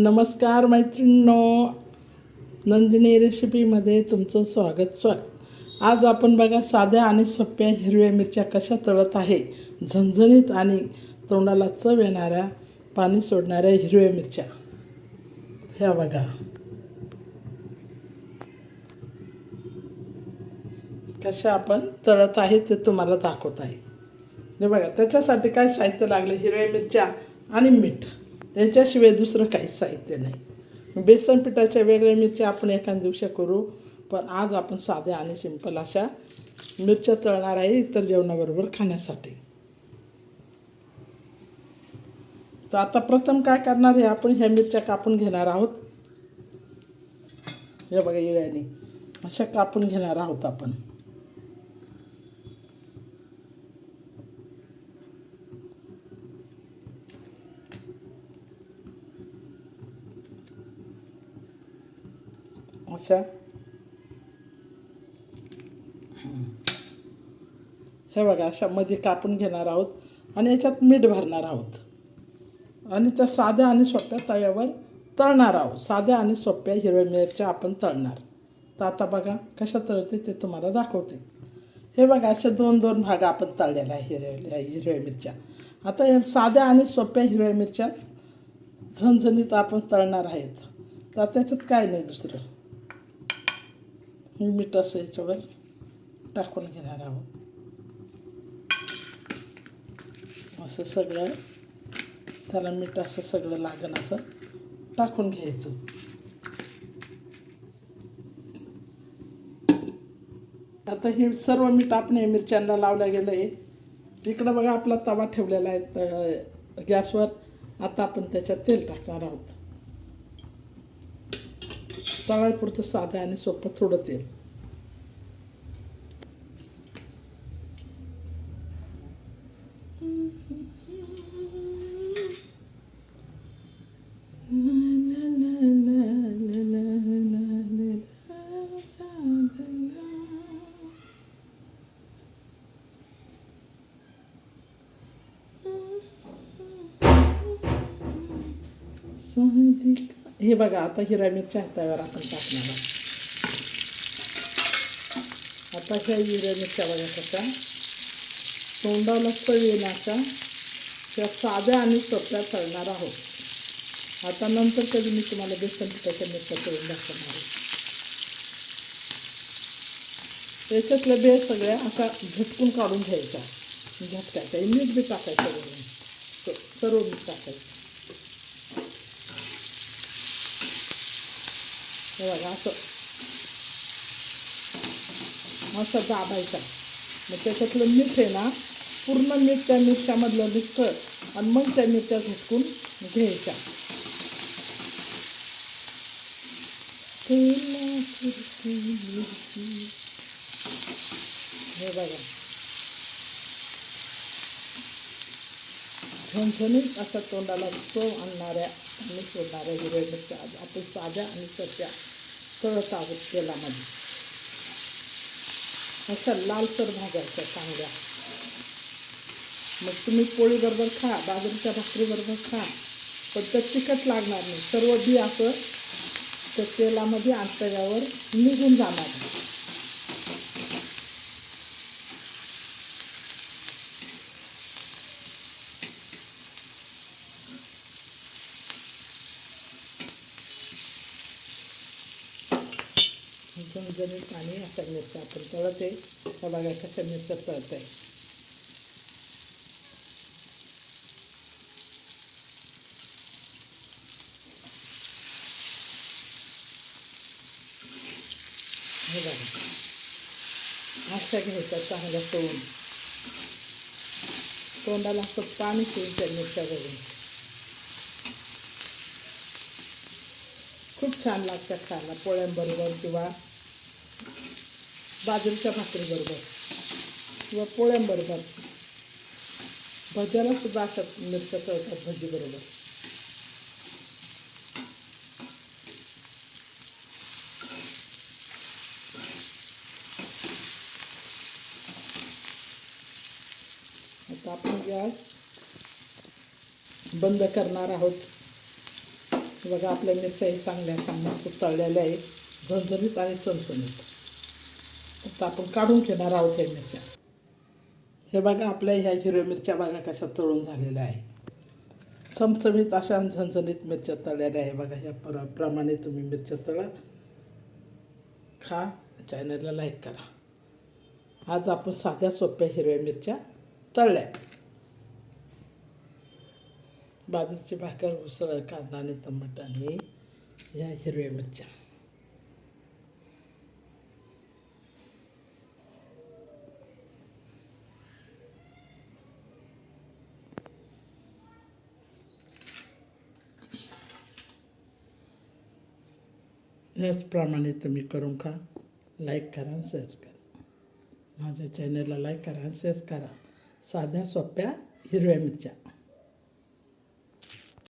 नमस्कार मैत्रिणींनो. नंदिनी रेसिपीमध्ये तुमचं स्वागत स्वागत. आज आपण बघा साध्या आणि सोप्या हिरव्या मिरच्या कशा तळत आहे. झणझणीत आणि तोंडाला चव येणाऱ्या पाणी सोडणाऱ्या हिरव्या मिरच्या. ह्या बघा. कशा आपण तळत आहे ते तुम्हाला दाखवत आहे. हे बघा त्याच्यासाठी काय साहित्य लागलं? हिरव्या मिरच्या आणि मीठ. याच्याशिवाय दुसरं काहीच साहित्य नाही. बेसन पिठाच्या वेगळ्या मिरच्या आपण एखाद्या दिवशी करू पण आज आपण साध्या आणि सिंपल अशा मिरच्या तळणार आहे इतर जेवणाबरोबर खाण्यासाठी. तर आता प्रथम काय करणार आहे आपण? ह्या मिरच्या कापून घेणार आहोत. हे बघा येळ्याने अशा कापून घेणार आहोत आपण. अशा हे बघा अशा मध्ये कापून घेणार आहोत आणि याच्यात मीठ भरणार आहोत. आणि त्या साध्या आणि सोप्या तव्यावर तळणार आहोत. साध्या आणि सोप्या हिरव्या मिरच्या आपण तळणार. तर आता बघा कशा तळते ते तुम्हाला दाखवते. हे बघा अशा दोन दोन भाग आपण तळलेल्या आहे हिरव्या हिरव्या मिरच्या. आता या साध्या आणि सोप्या हिरव्या मिरच्या झणझणीत आपण तळणार आहेत. तर त्याच्यात काय नाही दुसरं? मीठ असं याच्यावर टाकून घेणार आहोत. असं सगळं त्याला मीठ असं सगळं लागण असं टाकून घ्यायचं. आता हे सर्व मीठ आपण मिरच्यांना लावलं गेलं आहे. इकडं बघा आपला तवा ठेवलेला आहे त- गॅसवर. आता आपण त्याच्यात तेल टाकणार आहोत. तव्यापुरतं साधं आणि सोपं थोडं तेल साधिका हे बघा आता हिरा मिरच्या हातावर आपण टाकणार आहोत. आता ह्या हिरव्या मिरच्या बघा कशा. तोंडाला चव येण्याचा त्या साध्या आणि सोप्या तळणार आहोत. आता नंतर कधी मी तुम्हाला बेसन पिठाच्या मिरच्या करून दाखवणार आहे. बे सगळ्या असा झटकून काढून घ्यायचा म्हणजे झटकायचा मीठ बी टाकायचं सर्व मीठ टाकायचं. हे बघा असं. मस्त दाबायचं. मग त्याच्यातलं मीठ आहे ना पूर्ण मीठ त्या मिरच्यामधलं निघतं आणि मग त्या मिरच्या झटकून घ्यायच्या. हे बघा. झणझणीत असं तोंडाला चव आणणाऱ्या आणि सोडणाऱ्या हिरव्या मिरच्या आज आपण साध्या आणि सोप्या तळत आहोत तेलामध्ये अशा लालसर भाजायच्या चांगल्या मग तुम्ही पोळीबरोबर खा बाजरीच्या भाकरीबरोबर खा पण तर तिखट लागणार नाही सर्व बी असं त्या तेलामध्ये आटल्यावर निघून जाणार झणझणीत आणि अशा मिरच्या आपण तळते त्या बघा कशा मिरच्या तळत आहे हे बघा. अशा घ्यायच्या चांगल्या तळून तोंडाला असं पाणी पिऊन त्या मिरच्या बघून. खूप छान लागतात खायला पोळ्यांबरोबर किंवा बाजरीच्या भाकरीबरोबर किंवा पोळ्यांबरोबर भज्याला सुद्धा अशा मिरच्या तळतात भजीबरोबर आता आपण गॅस बंद करणार आहोत. बघा आपल्या मिरच्याही चांगल्या चांगल्या मस्त तळलेल्या आहेत. झणझणीत आणि चणचणीत. आता आपण काढून घेणार आहोत या मिरच्या हे बघा आपल्या ह्या हिरव्या मिरच्या बघा कशा तळून झालेल्या आहे चमचमीत अशा झणझणीत मिरच्या तळलेल्या आहे बघा ह्या प्र प्रमाणे तुम्ही मिरच्या तळा. खा चॅनलला लाईक करा. आज आपण साध्या सोप्या हिरव्या मिरच्या तळल्या बाजरीची भाकर उसळ कांदा आणि टमाटा आणि ह्या हिरव्या मिरच्या. याचप्रमाणे तुम्ही करून खा. लाईक करा आणि शेअर करा. माझ्या चॅनलला लाईक करा आणि शेअर करा. साध्या सोप्या हिरव्या मिरच्या.